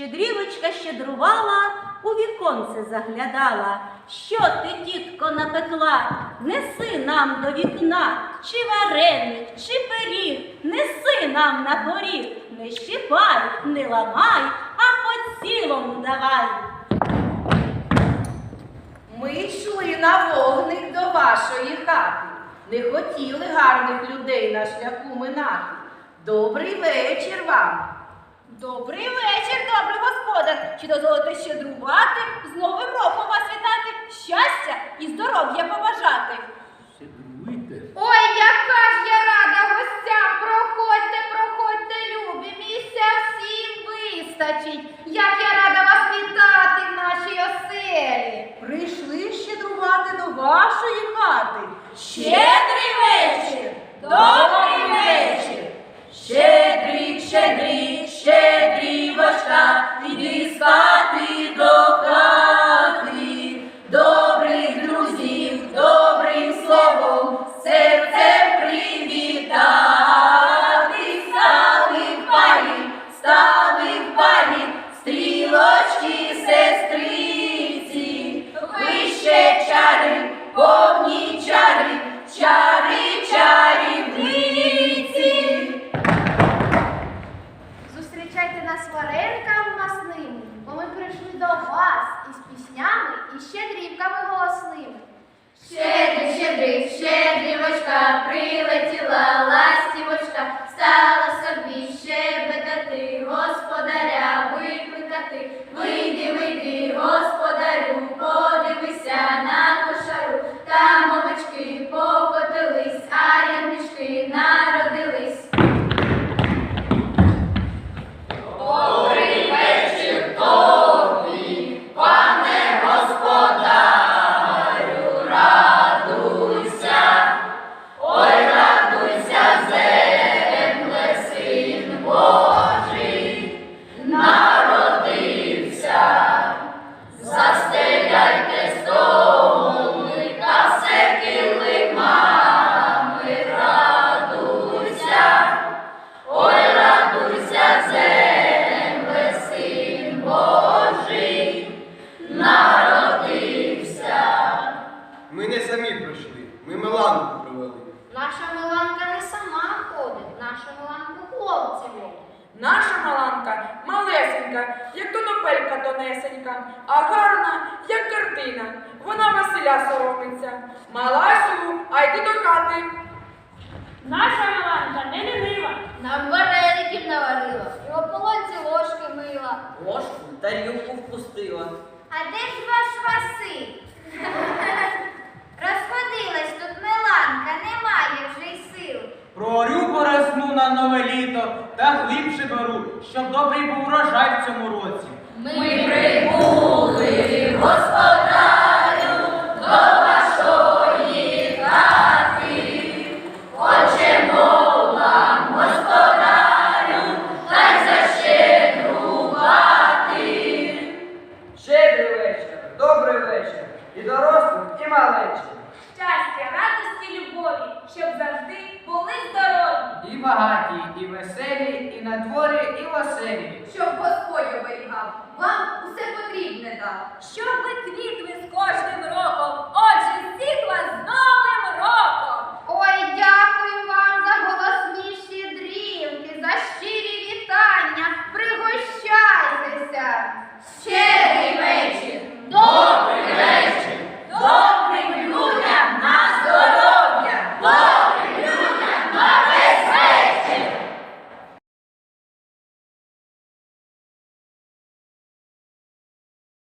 Щедрівочка щедрувала, у віконце заглядала. Що ти, тітко, напекла? Неси нам до вікна, чи вареник, чи пиріг, неси нам на поріг, не щипай, не ламай, а по цілому давай. Ми йшли на вогник до вашої хати. Не хотіли гарних людей на шляху минати. Добрий вечір вам. Добрий вечір, добрий господар! Чи дозволите щедрувати, з Новим роком вас вітати, щастя і здоров'я побажати. Щедруйте. Ой, яка ж я рада гостям! Проходьте, проходьте, любі, місця всім вистачить. Як я рада вас вітати в нашій оселі. Прийшли щедрувати до вашої хати. Щедрий вечір! Добрий вас із піснями і щедрівками голосними. Щедрі, щедрі, щедрівочка, прилетіла ластівочка, Наша Миланка не сама ходить, наша Миланка хлопці. Наша маланка малесенька, як конопелька тонесенька, а гарна, як картина. Вона Василя соромиться. Маласю, а йди до хати. Наша Миланка не лінива. Нам вареників наварила, і ополонці ложки мила. Ложку тарілку впустила. А де ж ваш літо та глибше беру, щоб добрий був урожай в цьому році. Ми прибули, господарю, багаті, і веселі, і на дворі, і в оселі. Щоб Господь оберігав, вам усе потрібне дав. Щоб